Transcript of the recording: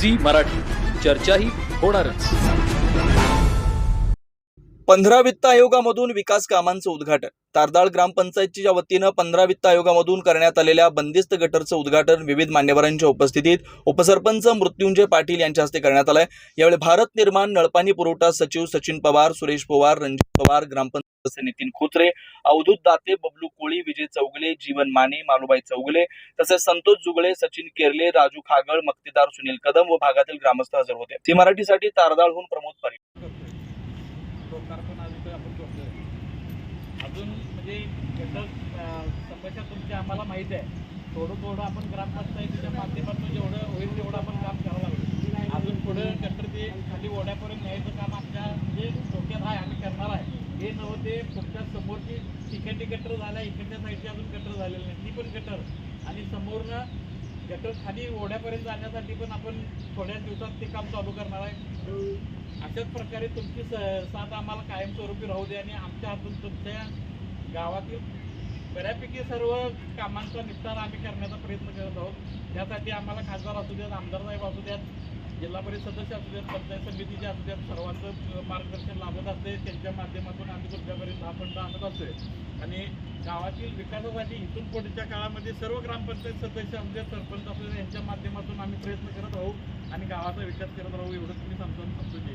Zee Marathi. चर्चाही होणारच. पंधरा वित्त आयोगामधून विकास कामांचं उद्घाटन. तारदाळ ग्रामपंचायतच्या वतीनं पंधरा वित्त आयोगामधून करण्यात आलेल्या बंदिस्त गटरचं उद्घाटन विविध मान्यवरांच्या उपस्थितीत उपसरपंच मृत्युंजय पाटील यांच्या हस्ते करण्यात आलंय. यावेळी भारत निर्माण नळपाणी पुरवठा सचिव सचिन पवार सुरेश पवार रणजित पवार ग्रामपंचायत जसे नितीन खोत्रे अवधूत दाते बबलू कोळी विजय चौगले जीवन माने मालुबाई चौगले तसेच संतोष जुगळे सचिन केरले राजू खागळ मक्तेदार सुनील कदम व भागातील ग्रामस्थ हजर होते. ती मराठीसाठी तारदाळहून प्रमोद पारीख अजून म्हणजे समस्या तुमची आम्हाला माहीत आहे. थोडं थोडं आपण ग्रामपंचायतीच्या माध्यमातून जेवढं होईल तेवढं आपण काम करावं लागेल. अजून पुढं गटर ते खाली ओढ्यापर्यंत न्यायचं काम आमच्या म्हणजे डोक्यात आहे. आम्ही ते तुमच्या समोरची तिकडची गटर झाल्या इकडच्या साईडची अजून गटर झालेली नाही. ती पण गटर आणि समोरनं गटर खाली ओढ्यापर्यंत जाण्यासाठी पण आपण थोड्या दिवसात ते काम चालू करणार आहे. अशाच प्रकारे तुमची स- साथ आम्हाला कायमस्वरूपी राहू दे आणि आमच्या हातून तुमच्या गावातील बऱ्यापैकी सर्व कामांचा निपटारा आम्ही करण्याचा प्रयत्न करत आहोत. त्यासाठी आम्हाला खासदार असू द्यात आमदार साहेब असू द्यात जिल्हा परिषद सदस्य असू द्यात पंचायत समितीचे असू सर्वांचं मार्गदर्शन लाभत असते. त्यांच्या माध्यमातून आम्ही तुमच्यापर्यंत हा फंड आणत असतोय. आणि गावातील विकासासाठी इथून पुढच्या काळामध्ये सर्व ग्रामपंचायत सदस्य असू सरपंच असू द्यात यांच्या माध्यमातून आम्ही प्रयत्न करत राहू आणि गावाचा विकास करत राहू एवढंच तुम्ही समजावून सांगतो जे